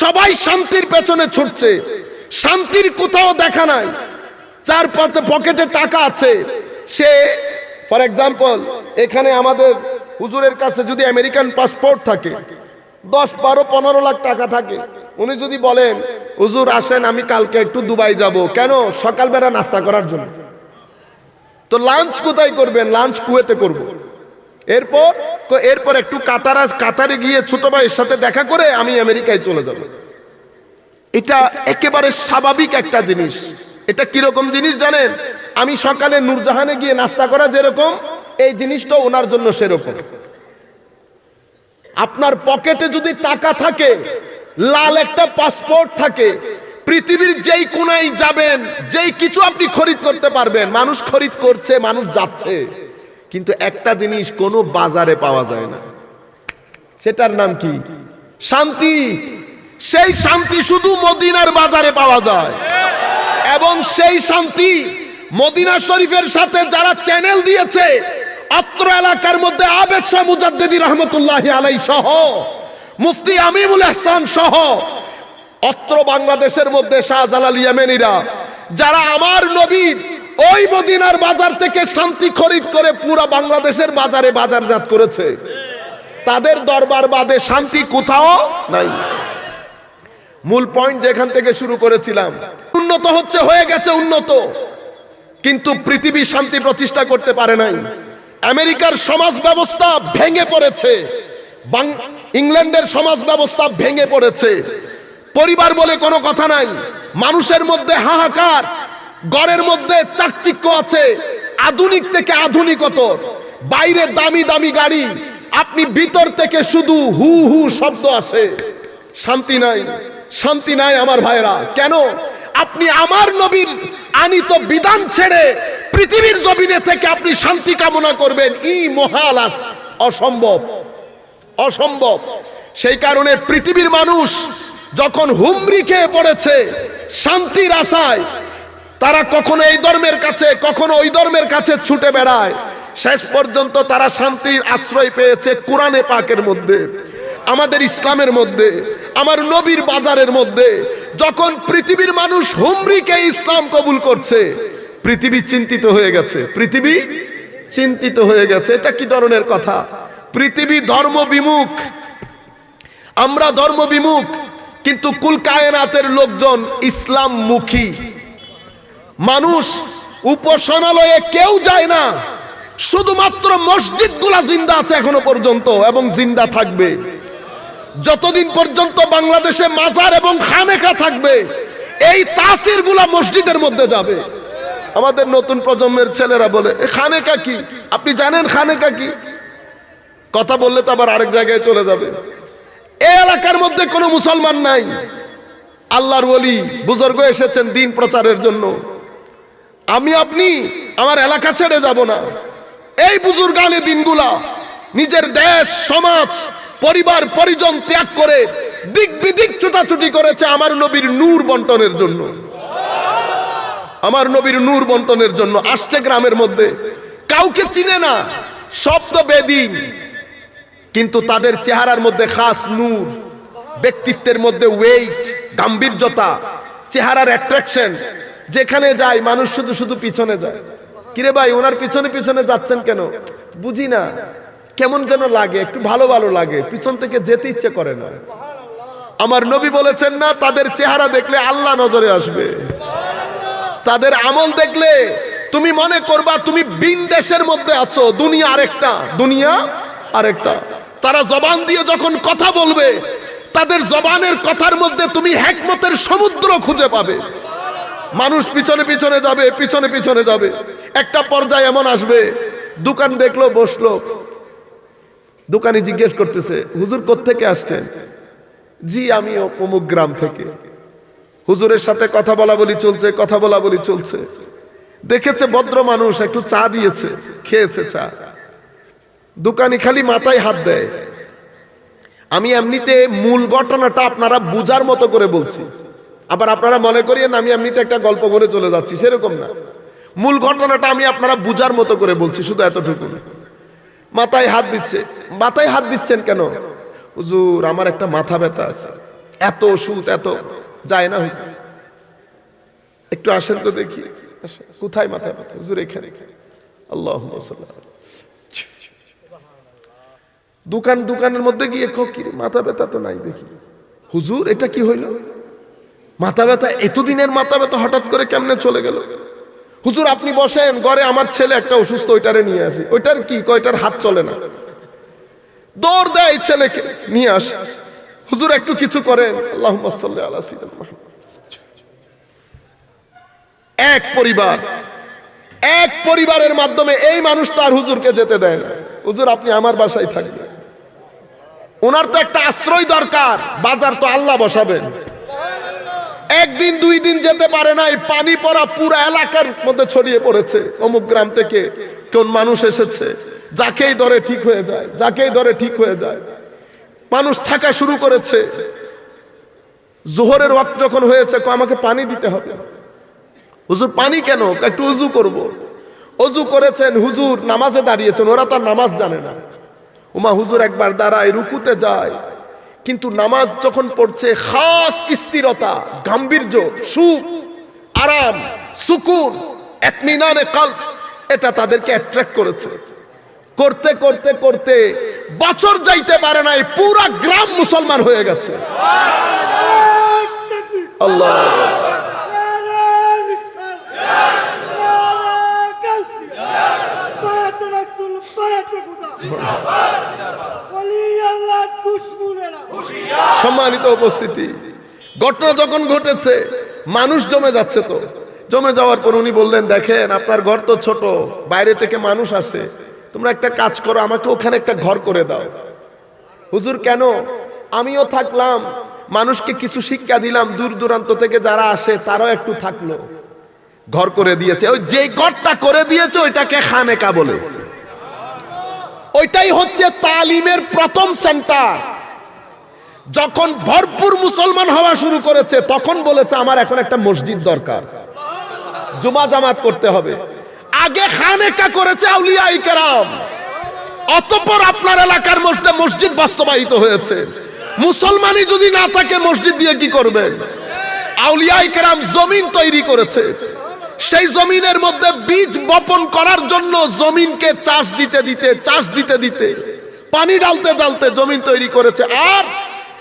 সবাই শান্তির পেছনে ছুটছে। শান্তির কোথাও দেখা নাই। চার পাতে পকেটে টাকা আছে। সে ফর এক্সাম্পল এখানে আমাদের হুজুরের কাছে যদি আমেরিকান পাসপোর্ট থাকে, দশ বারো পনেরো লাখ টাকা থাকে, উনি যদি বলেন, হুজুর, আসেন, আমি কালকে একটু দুবাই যাব। কেন? সকালবেলা নাস্তা করার জন্য। তো লাঞ্চ কোথায় করবেন? লাঞ্চ কুয়েতে করব। এরপর এরপর একটু কাতারা, কাতারে গিয়ে ছোট ভাইয়ের সাথে দেখা করে আমি আমেরিকায় চলে যাব। এটা একেবারে স্বাভাবিক একটা জিনিস। এটা কীরকম জিনিস জানেন? আমি সকালে নূরজাহানে গিয়ে নাস্তা করা যেরকম, এই জিনিসটা ওনার জন্য সেরকম। আপনার পকেটে যদি টাকা থাকে, লাল একটা পাসপোর্ট থাকে, পৃথিবীর যেই কোনায় যাবেন, যেই কিছু আপনি খরিদ করতে পারবেন, মানুষ খরিদ করছে, মানুষ যাচ্ছে। কিন্তু একটা জিনিস কোনো বাজারে পাওয়া যায় না। সেটার নাম কি? শান্তি। সেই শান্তি শুধু মদিনার বাজারে পাওয়া যায়। এবং সেই শান্তি মদিনা শরীফের সাথে যারা চ্যানেল দিয়েছে, অত্র এলাকার মধ্যে আবেদ শাহ মুজাদ্দেদি রহমতুল্লাহ আলাই সহ, মুফতি আমিমুল হাসান সহ, অত্র বাংলাদেশের মধ্যে শাহজালাল ইয়ামেনিরা, যারা আমার নবীর ওই মদিনার বাজার থেকে শান্তি খরিদ করে পুরো বাংলাদেশের বাজারে বাজারজাত করেছে। তাদের দরবার বাদে শান্তি কোথাও নাই। মূল পয়েন্ট যেখান থেকে শুরু করেছিলাম, উন্নত হচ্ছে, হয়ে গেছে উন্নত। কিন্তু পৃথিবী শান্তি প্রতিষ্ঠা করতে পারে নাই। আমেরিকার সমাজ ব্যবস্থা ভেঙে পড়েছে। ইংল্যান্ডের সমাজ ব্যবস্থা ভেঙে পড়েছে। পরিবার বলে কোনো কথা নাই। মানুষের মধ্যে হাহাকার গড়ের মধ্যে চাকচিক্য আছে, আধুনিক থেকে আধুনিকত, বাইরে দামি দামি গাড়ি, আপনি ভিতর থেকে শুধু হু হু শব্দ আসে শান্তি নাই শান্তি নাই আমার ভাইরা কেন? আপনি আমার নবীর আনিত বিধান ছেড়ে পৃথিবীর জমিনে থেকে আপনি শান্তি কামনা করবেন, ই মহালাস, অসম্ভব অসম্ভব। সেই কারণে পৃথিবীর মানুষ যখন হুমরি খেয়ে পড়েছে, শান্তির আশায় তারা কখনো এই ধর্মের কাছে, কখনো ওই ধর্মের কাছে ছুটে বেড়ায়। শেষ পর্যন্ত তারা শান্তির আশ্রয় পেয়েছে কোরআনে পাকের মধ্যে, আমাদের ইসলামের মধ্যে, আমার নবীর বাজারের মধ্যে। যখন পৃথিবীর মানুষ হুমরিকে ইসলাম কবুল করছে, পৃথিবী চিন্তিত হয়ে গেছে। পৃথিবী চিন্তিত হয়ে গেছে, এটা কি ধরনের কথা? পৃথিবী ধর্ম বিমুখ, আমরা ধর্ম বিমুখ, কিন্তু কুল কায়নাতের লোকজন ইসলাম মুখী মানুষ উপাসনালয়ে কেউ যায় না। শুধুমাত্র মসজিদগুলা জিন্দা আছে এখনও পর্যন্ত এবং জিন্দা থাকবে। যতদিন পর্যন্ত বাংলাদেশে মাজার এবং খানেকা থাকবে, এই তাসিরগুলা মসজিদের মধ্যে যাবে। আমাদের নতুন প্রজন্মের ছেলেরা বলে, "এ খানেকা কি? আপনি জানেন খানেকা কি? কথা বললে তো আবার আরেক জায়গায় চলে যাবে। এই এলাকার মধ্যে কোনো মুসলমান নাই। আল্লাহর ওলি, বুজুর্গ এসেছেন দিন প্রচারের জন্য। আমি আপনি আমার এলাকা ছেড়ে যাব না। এই বুজুর্গানে দিনগুলা নিজের দেশ, সমাজ, পরিবার, পরিজন ত্যাগ করে দিক বিদিক ছুটাছুটি করেছে আমার নবীর নূর বন্টনের জন্য। আমার নবীর নূর বন্টনের জন্য আসছে গ্রামের মধ্যে। কাউকে চিনে না তো বেদিন। কিন্তু তাদের চেহারার মধ্যে খাস নূর, ব্যক্তিত্বের মধ্যে ওয়েট গাম্ভীর্যতা, চেহারার অ্যাট্রাকশন যেখানে যায়, মানুষ শুধু শুধু পিছনে যায়। কিরে ভাই, ওনার পিছনে পিছনে যাচ্ছেন কেন? বুঝি না। কেমন যেন লাগে, একটু ভালো ভালো লাগে। পিছন থেকে যেতে ইচ্ছে করে না। আমার নবী বলেছেন না, তাদের চেহারা দেখলে আল্লাহ নজরে আসবে। তাদের আমল দেখলে তুমি মনে করবা তুমি বিন দেশের মধ্যে আছো, দুনিয়া আরেকটা দুনিয়া আরেকটা। তারা জবান দিয়ে যখন কথা বলবে, তাদের জবানের কথার মধ্যে তুমি হেকমতের সমুদ্র খুঁজে পাবে। মানুষ পিছনে পিছনে যাবে, পিছনে পিছনে যাবে। একটা পর্যায়ে এমন আসবে, দোকান দেখল, বসল। দোকানে জিজ্ঞেস করতেছে, হুজুর কোত্থেকে আসছেন? জি, আমি অমুক গ্রাম থেকে। হুজুরের সাথে কথা বলা বলি চলছে, কথা বলা বলি চলছে। দেখেছে ভদ্র মানুষ, একটু চা দিয়েছে, খেয়েছে চা। দোকানি খালি মাথায় হাত দেয়। আমি এমনিতে মূল ঘটনাটা আপনারা বুঝার মতো করে বলছি। আবার আপনারা মনে করিয়েন আমি এমনিতে একটা গল্প করে চলে যাচ্ছি, সেরকম না। মূল ঘটনাটা আমি আপনারা বুঝার মতো করে বলছি, শুধু এতটুকু। মাথায় হাত দিচ্ছে। মাথায় হাত দিচ্ছেন কেন? হুজুর, আমার একটা মাথা ব্যথা আছে। এত ওষুধ, এত। যায় না হুজুর। একটু আসেন তো দেখি। কোথায় মাথায় ব্যথা? হুজুর, এখানে। আল্লাহ দোকান, দোকানের মধ্যে গিয়ে কি মাথা ব্যথা তো নাই দেখি। হুজুর, এটা কি হইল? মাথা ব্যথা, এতদিনের মাথা ব্যথা হঠাৎ করে কেমনে চলে গেল? হুজুর, আপনি বসেন, ঘরে আমার ছেলে একটা অসুস্থ, ওইটারে নিয়ে আসি। ওইটার কি? কয়টার হাত চলে না। দৌড় দেয় ছেলেকে, নিয়ে আসে। হুজুর, একটু কিছু করেন। আল্লাহ। এক পরিবার। এক পরিবারের মাধ্যমে এই মানুষ তার হুজুরকে যেতে দেয় না। হুজুর, আপনি আমার বাসায় থাকবেন। ওনার তো একটা আশ্রয় দরকার। বাজার তো আল্লাহ বসাবেন। একদিন, দুই দিন যেতে পারে না এই পানি পড়া পুরো এলাকার মধ্যে ছড়িয়ে পড়েছে অমুক গ্রাম থেকে। কোন মানুষ এসেছে? যাকেই ধরে ঠিক হয়ে যায়, যাকেই ধরে ঠিক হয়ে যায়। মানুষ থাকা শুরু করেছে। জোহরের ওয়াক্ত যখন হয়েছে আমাকে পানি দিতে হবে। হুজুর, পানি কেন? একটু উজু করব। অজু করেছেন হুজুর, নামাজে দাঁড়িয়েছেন, ওরা তার নামাজ জানে না। উমা, হুজুর, একবার দাঁড়ায়, রুকুতে যায়। কিন্তু নামাজ যখন পড়ছে, খাস স্থিরতা, গাম্ভীর্য, সুখ, আরাম, সুকুন, এতমিনানে কাল এটা তাদেরকে অ্যাট্রাক্ট করেছে। করতে করতে করতে বছর যাইতে পারে নাই, পুরা গ্রাম মুসলমান হয়ে গেছে। আল্লাহ। সম্মানিত উপস্থিতি। ঘটনা যখন ঘটেছে, মানুষ জমে যাচ্ছে তো। জমে যাওয়ার পর উনি বললেন, দেখেন, আপনার ঘর তো ছোট, বাইরে থেকে মানুষ আসে। তোমরা একটা কাজ করো, আমাকে ওখানে একটা ঘর করে দাও। হুজুর, কেন? আমিও থাকলাম। মানুষকে কিছু শিক্ষা দিলাম। দূর দূরান্ত থেকে যারা আসে, তারাও একটু থাকল। ঘর করে দিয়েছে। ওই যে ঘরটা করে দিয়েছে, ওইটাকে খানেকা বলে। ওইটাই হচ্ছে তালিমের প্রথম সেন্টার। যখন ভরপুর মুসলমান হওয়া শুরু করেছে, তখন বলেছে, আমার এখন একটা মসজিদ দরকার। জুমা জামাত করতে হবে। আগে খানেকা করেছে আউলিয়া ইকরাম অতপর আপনার এলাকার মধ্যে মসজিদ বাস্তবায়িত হয়েছে। মুসলমানই যদি না থাকে, মসজিদ দিয়ে কি করবেন? আউলিয়া ইকরাম জমিন তৈরি করেছে। সেই জমিনের মধ্যে বীজ বপন করার জন্য জমিনকে চাষ দিতে দিতে, চাষ দিতে দিতে পানি ডালতে ডালতে জমিন তৈরি করেছে। আর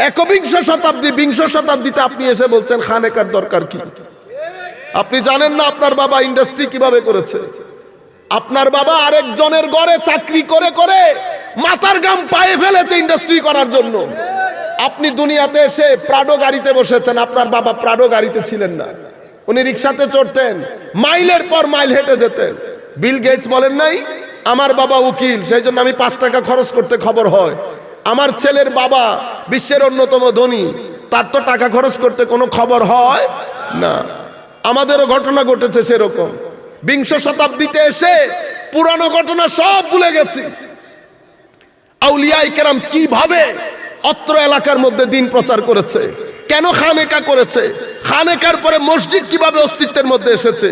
একবিংশ শতাব্দী, বিংশ শতাব্দীতে আপনি এসে বলছেন, খানেকার দরকার কি? আপনি জানেন না আপনার বাবা ইন্ডাস্ট্রি কীভাবে করেছে। আপনার বাবা আরেকজনের গড়ে চাকরি করে করে মাথার গাম পায়ে ফেলেছে ইন্ডাস্ট্রি করার জন্য। আপনি দুনিয়াতে এসে প্রাডো গাড়িতে বসেছেন, আপনার বাবা প্রাডো গাড়িতে ছিলেন না। উনি রিক্সাতে চড়তেন। মাইলের পর মাইল হেঁটে যেতেন। বিল গেটস বলেন নাই, আমার বাবা উকিল, সেই জন্য আমি পাঁচ টাকা খরচ করতে খবর হয়। আমার ছেলের বাবা বিশ্বের অন্যতম ধনী, তার তো টাকা খরচ করতে কোনো খবর হয় না। আমাদেরও ঘটনা ঘটেছে সেরকম। বিংশ শতাব্দীতে এসে পুরানো ঘটনা সব ভুলে গেছি। আউলিয়া ইকেরাম কীভাবে অত্র এলাকার মধ্যে দিন প্রচার করেছে? কেন খানেকা করেছে? খানেকার পরে মসজিদ কীভাবে অস্তিত্বের মধ্যে এসেছে?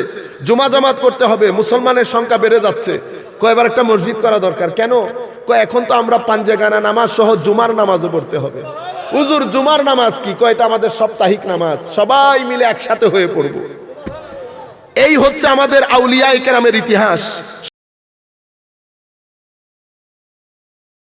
জুমা জামাত করতে হবে, মুসলমানের সংখ্যা বেড়ে যাচ্ছে। কয়েবার একটা মসজিদ করা দরকার, কেন? এখন তো আমরা পাঞ্জেগানা নামাজ সহ জুমার নামাজও পড়তে হবে। হুজুর, জুমার নামাজ কি? কয়টা আমাদের সাপ্তাহিক নামাজ, সবাই মিলে একসাথে হয়ে পড়ব। এই হচ্ছে আমাদের আউলিয়া কেরামের ইতিহাস।